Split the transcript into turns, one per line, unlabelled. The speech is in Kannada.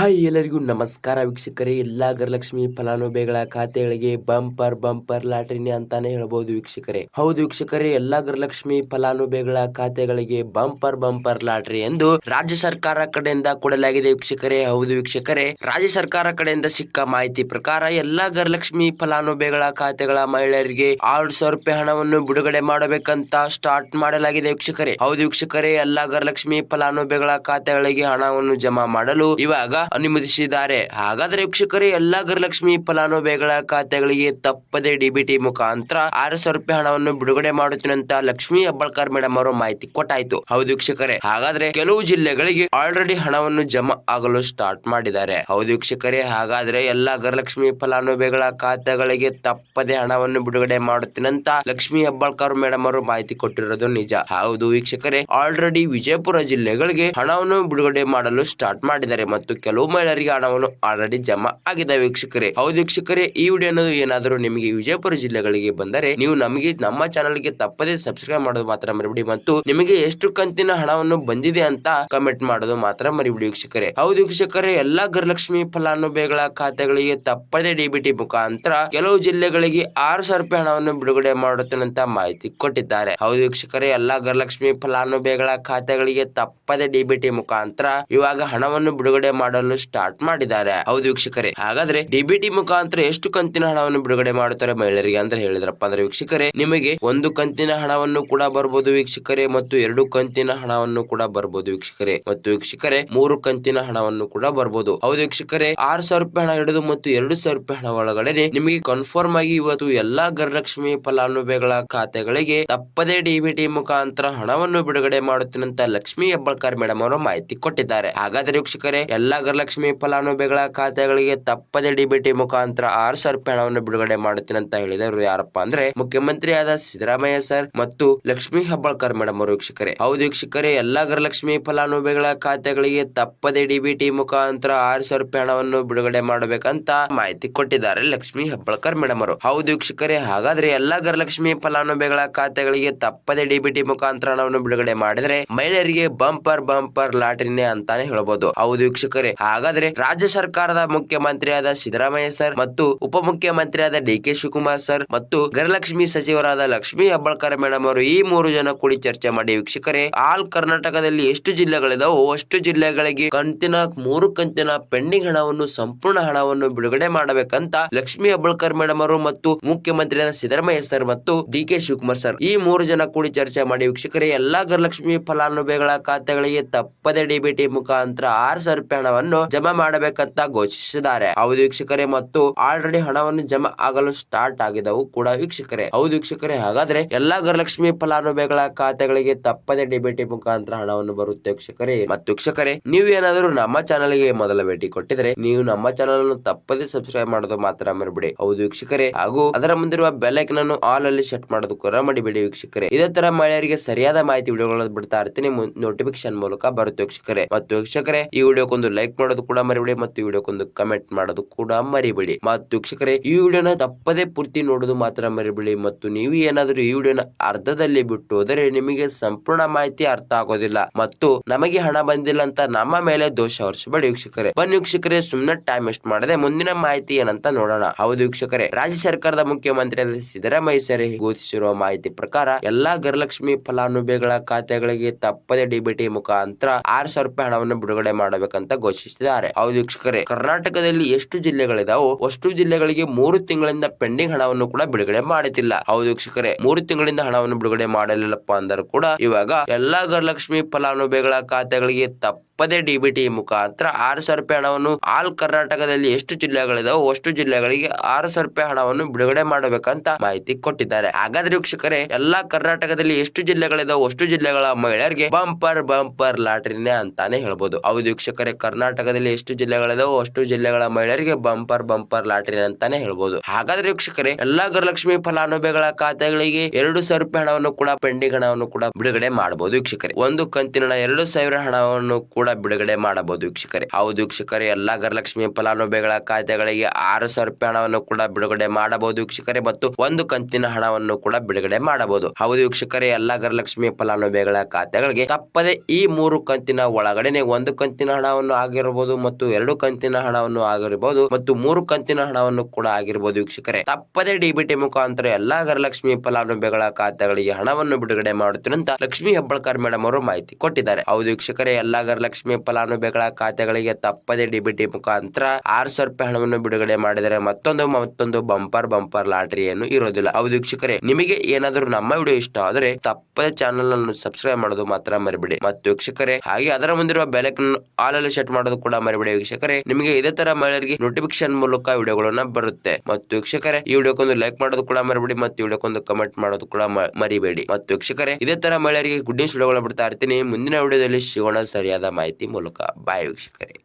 ಹಾಯ್ ಎಲ್ಲರಿಗೂ ನಮಸ್ಕಾರ ವೀಕ್ಷಕರೇ, ಎಲ್ಲ ಗರಲಕ್ಷ್ಮಿ ಫಲಾನುಭವಿಗಳ ಖಾತೆಗಳಿಗೆ ಬಂಪರ್ ಬಂಪರ್ ಲಾಟ್ರಿನಿ ಅಂತಾನೆ ಹೇಳಬಹುದು ವೀಕ್ಷಕರೇ. ಹೌದು ವೀಕ್ಷಕರೇ, ಎಲ್ಲ ಗರಲಕ್ಷ್ಮಿ ಫಲಾನುಭವಿಗಳ ಖಾತೆಗಳಿಗೆ ಬಂಪರ್ ಬಂಪರ್ ಲಾಟ್ರಿ ಎಂದು ರಾಜ್ಯ ಸರ್ಕಾರ ಕಡೆಯಿಂದ ಕೊಡಲಾಗಿದೆ ವೀಕ್ಷಕರೇ. ಹೌದು ವೀಕ್ಷಕರೇ, ರಾಜ್ಯ ಸರ್ಕಾರ ಕಡೆಯಿಂದ ಸಿಕ್ಕ ಮಾಹಿತಿ ಪ್ರಕಾರ ಎಲ್ಲ ಗರಲಕ್ಷ್ಮಿ ಫಲಾನುಭವಿಗಳ ಖಾತೆಗಳ ಮಹಿಳೆಯರಿಗೆ ಆರು ಸಾವಿರ ರೂಪಾಯಿ ಹಣವನ್ನು ಬಿಡುಗಡೆ ಮಾಡಬೇಕಂತ ಸ್ಟಾರ್ಟ್ ಮಾಡಲಾಗಿದೆ ವೀಕ್ಷಕರೇ. ಹೌದು ವೀಕ್ಷಕರೇ, ಎಲ್ಲಾ ಗರಲಕ್ಷ್ಮಿ ಫಲಾನುಭವಿಗಳ ಖಾತೆಗಳಿಗೆ ಹಣವನ್ನು ಜಮಾ ಮಾಡಲು ಇವಾಗ ಅನುಮತಿಸಿದ್ದಾರೆ. ಹಾಗಾದ್ರೆ ವೀಕ್ಷಕರೇ, ಎಲ್ಲಾ ಗೃಹಲಕ್ಷ್ಮಿ ಫಲಾನುಭವಿಗಳ ಖಾತೆಗಳಿಗೆ ತಪ್ಪದೆ ಡಿಬಿಟಿ ಮುಖಾಂತರ ಆರು ಸಾವಿರ ರೂಪಾಯಿ ಹಣವನ್ನು ಬಿಡುಗಡೆ ಮಾಡುತ್ತಿನಂತ ಲಕ್ಷ್ಮಿ ಹೆಬ್ಬಾಳ್ಕರ್ ಮೇಡಮ್ ಅವರು ಮಾಹಿತಿ ಕೊಟ್ಟಾಯ್ತು. ಹೌದು ವೀಕ್ಷಕರೇ, ಹಾಗಾದ್ರೆ ಕೆಲವು ಜಿಲ್ಲೆಗಳಿಗೆ ಆಲ್ರೆಡಿ ಹಣವನ್ನು ಜಮಾ ಆಗಲು ಸ್ಟಾರ್ಟ್ ಮಾಡಿದ್ದಾರೆ. ಹೌದು ವೀಕ್ಷಕರೇ, ಹಾಗಾದ್ರೆ ಎಲ್ಲಾ ಗೃಹಲಕ್ಷ್ಮಿ ಫಲಾನುಭವಿಗಳ ಖಾತೆಗಳಿಗೆ ತಪ್ಪದೆ ಹಣವನ್ನು ಬಿಡುಗಡೆ ಮಾಡುತ್ತಿನಂತ ಲಕ್ಷ್ಮಿ ಹೆಬ್ಬಾಳ್ಕರ್ ಮೇಡಮ್ ಅವರು ಮಾಹಿತಿ ಕೊಟ್ಟಿರೋದು ನಿಜ. ಹೌದು ವೀಕ್ಷಕರೇ, ಆಲ್ರೆಡಿ ವಿಜಯಪುರ ಜಿಲ್ಲೆಗಳಿಗೆ ಹಣವನ್ನು ಬಿಡುಗಡೆ ಮಾಡಲು ಸ್ಟಾರ್ಟ್ ಮಾಡಿದ್ದಾರೆ ಮತ್ತು ಕೆಲವು ಮಹಿಳೆಯರಿಗೆ ಹಣವನ್ನು ಆಲ್ರೆಡಿ ಜಮಾ ಆಗಿದೆ ವೀಕ್ಷಕರೇ. ಹೌದು ವೀಕ್ಷಕರೇ, ಈ ವಿಡಿಯೋ ಅನ್ನೋದು ಏನಾದರೂ ನಿಮಗೆ ವಿಜಯಪುರ ಜಿಲ್ಲೆಗಳಿಗೆ ಬಂದರೆ ನೀವು ನಮಗೆ, ನಮ್ಮ ಚಾನಲ್ಗೆ ತಪ್ಪದೇ ಸಬ್ಸ್ಕ್ರೈಬ್ ಮಾಡೋದು ಮಾತ್ರ ಮರಿಬಿಡಿ ಮತ್ತು ನಿಮಗೆ ಎಷ್ಟು ಕಂತಿನ ಹಣವನ್ನು ಬಂದಿದೆ ಅಂತ ಕಮೆಂಟ್ ಮಾಡೋದು ಮಾತ್ರ ಮರಿಬಿಡಿ ವೀಕ್ಷಕರೇ. ಹೌದು ವೀಕ್ಷಕರೇ, ಎಲ್ಲಾ ಗೃಹಲಕ್ಷ್ಮಿ ಫಲಾನುಭವಿಗಳ ಖಾತೆಗಳಿಗೆ ತಪ್ಪದೇ ಡಿಬಿಟಿ ಮುಖಾಂತರ ಕೆಲವು ಜಿಲ್ಲೆಗಳಿಗೆ ಆರು ಸಾವಿರ ರೂಪಾಯಿ ಹಣವನ್ನು ಬಿಡುಗಡೆ ಮಾಡುತ್ತೇನೆ ಅಂತ ಮಾಹಿತಿ ಕೊಟ್ಟಿದ್ದಾರೆ. ಹೌದು ವೀಕ್ಷಕರೇ, ಎಲ್ಲಾ ಗೃಹಲಕ್ಷ್ಮಿ ಫಲಾನುಭವಿಗಳ ಖಾತೆಗಳಿಗೆ ತಪ್ಪದೆ ಡಿಬಿಟಿ ಮುಖಾಂತರ ಇವಾಗ ಹಣವನ್ನು ಬಿಡುಗಡೆ ಮಾಡಲು ಸ್ಟಾರ್ಟ್ ಮಾಡಿದ್ದಾರೆ. ಹೌದು ವೀಕ್ಷಕರೇ. ಹಾಗಾದ್ರೆ ಡಿಬಿಟಿ ಮುಖಾಂತರ ಎಷ್ಟು ಕಂತಿನ ಹಣವನ್ನು ಬಿಡುಗಡೆ ಮಾಡುತ್ತಾರೆ ಮಹಿಳೆಯರಿಗೆ ಅಂತ ಹೇಳಿದ್ರಪ್ಪ ಅಂದ್ರೆ ವೀಕ್ಷಕರೇ, ನಿಮಗೆ ಒಂದು ಕಂತಿನ ಹಣವನ್ನು ಕೂಡ ಬರಬಹುದು ವೀಕ್ಷಕರೇ ಮತ್ತು ಎರಡು ಕಂತಿನ ಹಣವನ್ನು ಕೂಡ ಬರಬಹುದು ವೀಕ್ಷಕರೇ. ಮತ್ತು ವೀಕ್ಷಕರೇ, ಮೂರು ಕಂತಿನ ಹಣವನ್ನು ಕೂಡ ಬರಬಹುದು ಹೌದು ವೀಕ್ಷಕರೇ, ಆರು ಸಾವಿರ ರೂಪಾಯಿ ಹಣ ಹಿಡಿದು ಮತ್ತು ಎರಡು ಸಾವಿರ ರೂಪಾಯಿ ಹಣ ಒಳಗಡೆ ನಿಮಗೆ ಕನ್ಫರ್ಮ್ ಆಗಿ ಇವತ್ತು ಎಲ್ಲಾ ಗೃಹಲಕ್ಷ್ಮಿ ಫಲಾನುಭವಿಗಳ ಖಾತೆಗಳಿಗೆ ತಪ್ಪದೇ ಡಿಬಿಟಿ ಮುಖಾಂತರ ಹಣವನ್ನು ಬಿಡುಗಡೆ ಮಾಡುತ್ತಿನಂತ ಲಕ್ಷ್ಮಿ ಹೆಬ್ಬಾಳ್ಕರ್ ಮೇಡಮ್ ಅವರು ಮಾಹಿತಿ ಕೊಟ್ಟಿದ್ದಾರೆ. ಹಾಗಾದ್ರೆ ವೀಕ್ಷಕರೇ, ಎಲ್ಲಾ ಗೃಹಲಕ್ಷ್ಮಿ ಫಲಾನುಭವಿಗಳ ಖಾತೆಗಳಿಗೆ ತಪ್ಪದೆ ಡಿಬಿಟಿ ಮುಖಾಂತರ ಆರು ಸಾವಿರ ರೂಪಾಯಿ ಹಣವನ್ನು ಬಿಡುಗಡೆ ಮಾಡುತ್ತೇನೆ ಅಂತ ಹೇಳಿದರು. ಯಾರಪ್ಪ ಅಂದ್ರೆ ಮುಖ್ಯಮಂತ್ರಿ ಆದ ಸಿದ್ದರಾಮಯ್ಯ ಸರ್ ಮತ್ತು ಲಕ್ಷ್ಮೀ ಹೆಬ್ಬಾಳ್ಕರ್ ಮೇಡಮ್ ಅವರು ವೀಕ್ಷಕರೇ. ಹೌದು ವೀಕ್ಷಕರೇ, ಎಲ್ಲಾ ಗೃಹಲಕ್ಷ್ಮಿ ಫಲಾನುಭವಿಗಳ ಖಾತೆಗಳಿಗೆ ತಪ್ಪದೆ ಡಿಬಿಟಿ ಮುಖಾಂತರ ಆರು ಸಾವಿರ ರೂಪಾಯಿ ಹಣವನ್ನು ಬಿಡುಗಡೆ ಮಾಡಬೇಕಂತ ಮಾಹಿತಿ ಕೊಟ್ಟಿದ್ದಾರೆ ಲಕ್ಷ್ಮೀ ಹೆಬ್ಬಾಳ್ಕರ್ ಮೇಡಮ್ ಅವರು. ಹೌದು ವೀಕ್ಷಕರೇ, ಹಾಗಾದ್ರೆ ಎಲ್ಲಾ ಗೃಹಲಕ್ಷ್ಮಿ ಫಲಾನುಭವಿಗಳ ಖಾತೆಗಳಿಗೆ ತಪ್ಪದೆ ಡಿಬಿಟಿ ಮುಖಾಂತರ ಹಣವನ್ನು ಬಿಡುಗಡೆ ಮಾಡಿದ್ರೆ ಮಹಿಳೆಯರಿಗೆ ಬಂಪರ್ ಬಂಪರ್ ಲಾಟರಿನೇ ಅಂತಾನೆ ಹೇಳಬಹುದು ಹೌದು ವೀಕ್ಷಕರೇ ಹಾಗಾದ್ರೆ ರಾಜ್ಯ ಸರ್ಕಾರದ ಮುಖ್ಯಮಂತ್ರಿಯಾದ ಸಿದ್ದರಾಮಯ್ಯ ಸರ್ ಮತ್ತು ಉಪಮುಖ್ಯಮಂತ್ರಿಯಾದ ಡಿ ಕೆ ಶಿವಕುಮಾರ್ ಸರ್ ಮತ್ತು ಗೃಹಲಕ್ಷ್ಮಿ ಸಚಿವರಾದ ಲಕ್ಷ್ಮೀ ಹೆಬ್ಬಾಳ್ಕರ್ ಮೇಡಮ್ ಅವರು ಈ ಮೂರು ಜನ ಕೂಡಿ ಚರ್ಚೆ ಮಾಡಿ ವೀಕ್ಷಕರೇ ಆಲ್ ಕರ್ನಾಟಕದಲ್ಲಿ ಎಷ್ಟು ಜಿಲ್ಲೆಗಳಿದಾವೋ ಅಷ್ಟು ಜಿಲ್ಲೆಗಳಿಗೆ ಕಂತಿನ ಮೂರು ಕಂತಿನ ಪೆಂಡಿಂಗ್ ಹಣವನ್ನು, ಸಂಪೂರ್ಣ ಹಣವನ್ನು ಬಿಡುಗಡೆ ಮಾಡಬೇಕಂತ ಲಕ್ಷ್ಮಿ ಹೆಬ್ಬಾಳ್ಕರ್ ಮೇಡಮ್ ಅವರು ಮತ್ತು ಮುಖ್ಯಮಂತ್ರಿಯಾದ ಸಿದ್ದರಾಮಯ್ಯ ಸರ್ ಮತ್ತು ಡಿ ಕೆ ಶಿವಕುಮಾರ್ ಸರ್ ಈ ಮೂರು ಜನ ಕೂಡಿ ಚರ್ಚೆ ಮಾಡಿ ವೀಕ್ಷಕರೇ, ಎಲ್ಲಾ ಗೃಹಲಕ್ಷ್ಮಿ ಫಲಾನುಭವಿಗಳ ಖಾತೆಗಳಿಗೆ ತಪ್ಪದೆ ಡಿಬಿಟಿ ಮುಖಾಂತರ ಆರು ಸಾವಿರ ರೂಪಾಯಿ ಹಣವನ್ನು ಜಮಾ ಮಾಡಬೇಕಂತ ಘೋಷಿಸಿದ್ದಾರೆ. ಹೌದು ವೀಕ್ಷಕರೇ, ಮತ್ತು ಆಲ್ರೆಡಿ ಹಣವನ್ನು ಜಮಾ ಆಗಲು ಸ್ಟಾರ್ಟ್ ಆಗಿದವು ಕೂಡ ವೀಕ್ಷಕರೇ. ಹೌದು ವೀಕ್ಷಕರೇ, ಹಾಗಾದ್ರೆ ಎಲ್ಲಾ ಗೃಹಲಕ್ಷ್ಮಿ ಫಲಾನುಭವಿಗಳ ಖಾತೆಗಳಿಗೆ ತಪ್ಪದೆ ಡಿಬಿಟಿ ಮುಖಾಂತರ ಹಣವನ್ನು ಬರುತ್ತೆ ವೀಕ್ಷಕರೇ. ಮತ್ತು ವೀಕ್ಷಕರೇ, ನೀವು ಏನಾದರೂ ನಮ್ಮ ಚಾನಲ್ಗೆ ಮೊದಲ ಭೇಟಿ ಕೊಟ್ಟಿದ್ರೆ ನೀವು ನಮ್ಮ ಚಾನಲ್ ಅನ್ನು ತಪ್ಪದೆ ಸಬ್ಸ್ಕ್ರೈಬ್ ಮಾಡೋದು ಮಾತ್ರ ಮರಿಬಿಡಿ. ಹೌದು ವೀಕ್ಷಕರೇ, ಹಾಗೂ ಅದರ ಮುಂದಿರುವ ಬೆಲ್ ಐಕನ್ ಅನ್ನು ಆಲ್ ಅಲ್ಲಿ ಸೆಟ್ ಮಾಡೋದು ಕೂಡ ಮಾಡಿಬಿಡಿ ವೀಕ್ಷಕರೇ. ಇದೇ ತರ ಮಹಿಳೆಯರಿಗೆ ಸರಿಯಾದ ಮಾಹಿತಿ ವಿಡಿಯೋಗಳನ್ನು ಬಿಡ್ತಾ ಇರ್ತೀನಿ. ನೋಟಿಫಿಕೇಶನ್ ಮೂಲಕ ಬರುತ್ತೆ ವೀಕ್ಷಕರೇ. ಮತ್ತು ವೀಕ್ಷಕರೇ, ಈ ವಿಡಿಯೋಕ್ಕೊಂದು ಲೈಕ್ ಮಾಡೋದು ಕೂಡ ಮರಿಬೇಡಿ ಮತ್ತು ಈ ವಿಡಿಯೋಕ್ಕೊಂದು ಕಮೆಂಟ್ ಮಾಡೋದು ಕೂಡ ಮರಿಬೇಡಿ. ಮತ್ತು ವೀಕ್ಷಕರೇ, ಈ ವಿಡಿಯೋನ ತಪ್ಪದೇ ಪೂರ್ತಿ ನೋಡೋದು ಮಾತ್ರ ಮರಿಬೇಡಿ ಮತ್ತು ನೀವು ಏನಾದರೂ ಈ ವಿಡಿಯೋನ ಅರ್ಧದಲ್ಲಿ ಬಿಟ್ಟು ಹೋದರೆ ನಿಮಗೆ ಸಂಪೂರ್ಣ ಮಾಹಿತಿ ಅರ್ಥ ಆಗೋದಿಲ್ಲ ಮತ್ತು ನಮಗೆ ಹಣ ಬಂದಿಲ್ಲ ಅಂತ ನಮ್ಮ ಮೇಲೆ ದೋಷ ಹೊರಿಸಬೇಡಿ ವೀಕ್ಷಕರೇ. ಬನ್ನಿ ವೀಕ್ಷಕರೇ ಸುಮ್ಮನೆ ಟೈಮ್ ವೇಸ್ಟ್ ಮಾಡದೆ ಮುಂದಿನ ಮಾಹಿತಿ ಏನಂತ ನೋಡೋಣ. ಹೌದು ವೀಕ್ಷಕರೇ, ರಾಜ್ಯ ಸರ್ಕಾರದ ಮುಖ್ಯಮಂತ್ರಿ ಸಿದ್ದರಾಮಯ್ಯ ಸರಿ ಘೋಷಿಸಿರುವ ಮಾಹಿತಿ ಪ್ರಕಾರ ಎಲ್ಲಾ ಗೃಹಲಕ್ಷ್ಮಿ ಫಲಾನುಭವಿಗಳ ಖಾತೆಗಳಿಗೆ ತಪ್ಪದೆ ಡಿಬಿಟಿ ಮುಖಾಂತರ ಆರು ಸಾವಿರ ರೂಪಾಯಿ ಹಣವನ್ನು ಬಿಡುಗಡೆ ಮಾಡಬೇಕಂತ ಘೋಷಿಸಿದ್ದಾರೆ ಹೌದು ವೀಕ್ಷಕರೇ, ಕರ್ನಾಟಕದಲ್ಲಿ ಎಷ್ಟು ಜಿಲ್ಲೆಗಳಿದಾವೋ ಅಷ್ಟು ಜಿಲ್ಲೆಗಳಿಗೆ ಮೂರು ತಿಂಗಳಿಂದ ಪೆಂಡಿಂಗ್ ಹಣವನ್ನು ಕೂಡ ಬಿಡುಗಡೆ ಮಾಡುತ್ತಿಲ್ಲ ಹೌದು ವೀಕ್ಷಕರೇ, ಮೂರು ತಿಂಗಳಿಂದ ಹಣವನ್ನು ಬಿಡುಗಡೆ ಮಾಡಲಿಲ್ಲಪ್ಪ ಅಂದರೂ ಕೂಡ ಇವಾಗ ಎಲ್ಲಾ ಗೃಹಲಕ್ಷ್ಮಿ ಫಲಾನುಭವಿಗಳ ಖಾತೆಗಳಿಗೆ ತಪ್ಪದೆ ಡಿಬಿಟಿ ಮುಖಾಂತರ ಆರು ಸಾವಿರ ರೂಪಾಯಿ ಹಣವನ್ನು ಆಲ್ ಕರ್ನಾಟಕದಲ್ಲಿ ಎಷ್ಟು ಜಿಲ್ಲೆಗಳಿದಾವೋ ಅಷ್ಟು ಜಿಲ್ಲೆಗಳಿಗೆ ಆರು ಸಾವಿರ ರೂಪಾಯಿ ಹಣವನ್ನು ಬಿಡುಗಡೆ ಮಾಡಬೇಕಂತ ಮಾಹಿತಿ ಕೊಟ್ಟಿದ್ದಾರೆ. ಹಾಗಾದ್ರೆ ವೀಕ್ಷಕರೇ, ಎಲ್ಲಾ ಕರ್ನಾಟಕದಲ್ಲಿ ಎಷ್ಟು ಜಿಲ್ಲೆಗಳಿದಾವೋ ಅಷ್ಟು ಜಿಲ್ಲೆಗಳ ಮಹಿಳೆಯರಿಗೆ ಬಂಪರ್ ಬಂಪರ್ ಲಾಟ್ರಿನೇ ಅಂತಾನೆ ಹೇಳ್ಬೋದು. ಹೌದು ವೀಕ್ಷಕರೇ, ಕರ್ನಾಟಕದಲ್ಲಿ ಎಷ್ಟು ಜಿಲ್ಲೆಗಳಿದಾವೋ ಅಷ್ಟು ಜಿಲ್ಲೆಗಳ ಮಹಿಳೆಯರಿಗೆ ಬಂಪರ್ ಬಂಪರ್ ಲಾಟ್ರಿ ಅಂತಾನೆ ಹೇಳ್ಬೋದು. ಹಾಗಾದ್ರೆ ವೀಕ್ಷಕರೇ, ಎಲ್ಲಾ ಗೃಹಲಕ್ಷ್ಮಿ ಫಲಾನುಭವಿಗಳ ಖಾತೆಗಳಿಗೆ ಎರಡು ಸಾವಿರ ರೂಪಾಯಿ ಹಣವನ್ನು ಕೂಡ, ಪೆಂಡಿಂಗ್ ಹಣವನ್ನು ಕೂಡ ಬಿಡುಗಡೆ ಮಾಡಬಹುದು ವೀಕ್ಷಕರೇ. ಒಂದು ಕಂತಿನ ಎರಡು ಸಾವಿರ ಹಣವನ್ನು ಕೂಡ ಕೂಡ ಬಿಡುಗಡೆ ಮಾಡಬಹುದು ವೀಕ್ಷಕರೇ. ಹೌದು ವೀಕ್ಷಕರೇ, ಎಲ್ಲಾ ಗರಲಕ್ಷ್ಮಿ ಫಲಾನುಭವಿಗಳ ಖಾತೆಗಳಿಗೆ ಆರು ಸಾವಿರ ರೂಪಾಯಿ ಹಣವನ್ನು ಕೂಡ ಬಿಡುಗಡೆ ಮಾಡಬಹುದು ವೀಕ್ಷಕರೇ ಮತ್ತು ಒಂದು ಕಂತಿನ ಹಣವನ್ನು ಕೂಡ ಬಿಡುಗಡೆ ಮಾಡಬಹುದು. ಹೌದು ವೀಕ್ಷಕರೇ, ಎಲ್ಲಾ ಗರಲಕ್ಷ್ಮಿ ಫಲಾನುಭವಿಗಳ ಖಾತೆಗಳಿಗೆ ತಪ್ಪದೆ ಈ ಮೂರು ಕಂತಿನ ಒಳಗಡೆನೆ ಒಂದು ಕಂತಿನ ಹಣವನ್ನು ಆಗಿರಬಹುದು ಮತ್ತು ಎರಡು ಕಂತಿನ ಹಣವನ್ನು ಆಗಿರಬಹುದು ಮತ್ತು ಮೂರು ಕಂತಿನ ಹಣವನ್ನು ಕೂಡ ಆಗಿರಬಹುದು ವೀಕ್ಷಕರೇ. ತಪ್ಪದೆ ಡಿಬಿಟಿ ಮುಖಾಂತರ ಎಲ್ಲಾ ಗರಲಕ್ಷ್ಮಿ ಫಲಾನುಭವಿಗಳ ಖಾತೆಗಳಿಗೆ ಹಣವನ್ನು ಬಿಡುಗಡೆ ಮಾಡುತ್ತಿರುವಂತ ಲಕ್ಷ್ಮಿ ಹೆಬ್ಬಳ್ಕರ್ ಮೇಡಮ್ ಅವರು ಮಾಹಿತಿ ಕೊಟ್ಟಿದ್ದಾರೆ. ಹೌದು ವೀಕ್ಷಕರೇ, ಎಲ್ಲಾ ಗೃಹಲಕ್ಷ್ಮಿ ಫಲಾನುಭವಿಗಳ ಖಾತೆಗಳಿಗೆ ತಪ್ಪದೆ ಡಿಬಿಟಿ ಮುಖಾಂತರ ಆರು ಸಾವಿರ ರೂಪಾಯಿ ಹಣವನ್ನು ಬಿಡುಗಡೆ ಮಾಡಿದರೆ ಮತ್ತೊಂದು ಮತ್ತೊಂದು ಬಂಪರ್ ಬಂಪರ್ ಲಾಟರಿಯನ್ನು ಇರೋದಿಲ್ಲ. ಹೌದು ವೀಕ್ಷಕರೇ, ನಿಮಗೆ ಏನಾದರೂ ನಮ್ಮ ವಿಡಿಯೋ ಇಷ್ಟ ಆದರೆ ತಪ್ಪದೆ ಚಾನಲ್ ಅನ್ನು ಸಬ್ಸ್ಕ್ರೈಬ್ ಮಾಡೋದು ಮಾತ್ರ ಮರಿಬೇಡಿ. ಮತ್ತು ವೀಕ್ಷಕರೇ, ಹಾಗೆ ಅದರ ಮುಂದಿರುವ ಬೆಲೆಕ್ ಆಲ್ ಅಲ್ಲಿ ಸೆಟ್ ಮಾಡೋದು ಕೂಡ ಮರಿಬೇಡಿ ವೀಕ್ಷಕರೇ. ನಿಮಗೆ ಇದೇ ತರ ಮಹಿಳೆಯರಿಗೆ ನೋಟಿಫಿಕೇಶನ್ ಮೂಲಕ ವಿಡಿಯೋಗಳನ್ನ ಬರುತ್ತೆ. ಮತ್ತು ವೀಕ್ಷಕರೇ, ಈ ವಿಡಿಯೋಕ್ಕೊಂದು ಲೈಕ್ ಮಾಡೋದು ಕೂಡ ಮರಿಬೇಡಿ ಮತ್ತು ವಿಡಿಯೋಕ್ಕೊಂದು ಕಮೆಂಟ್ ಮಾಡೋದು ಕೂಡ ಮರಿಬೇಡಿ. ಮತ್ತು ವೀಕ್ಷಕರೇ, ಇದೇ ತರ ಮಹಿಳೆಯರಿಗೆ ಗುಡ್ ನ್ಯೂಸ್ ವಿಡಿಯೋಗಳನ್ನ ಬಿಡ್ತಾ ಇರ್ತೀನಿ. ಮುಂದಿನ ವಿಡಿಯೋದಲ್ಲಿ ಸಿಗೋಣ ಸರಿಯಾದ ಮಾಹಿತಿ ಮೂಲಕ ಬಾಯ್ ವೀಕ್ಷಕರೇ.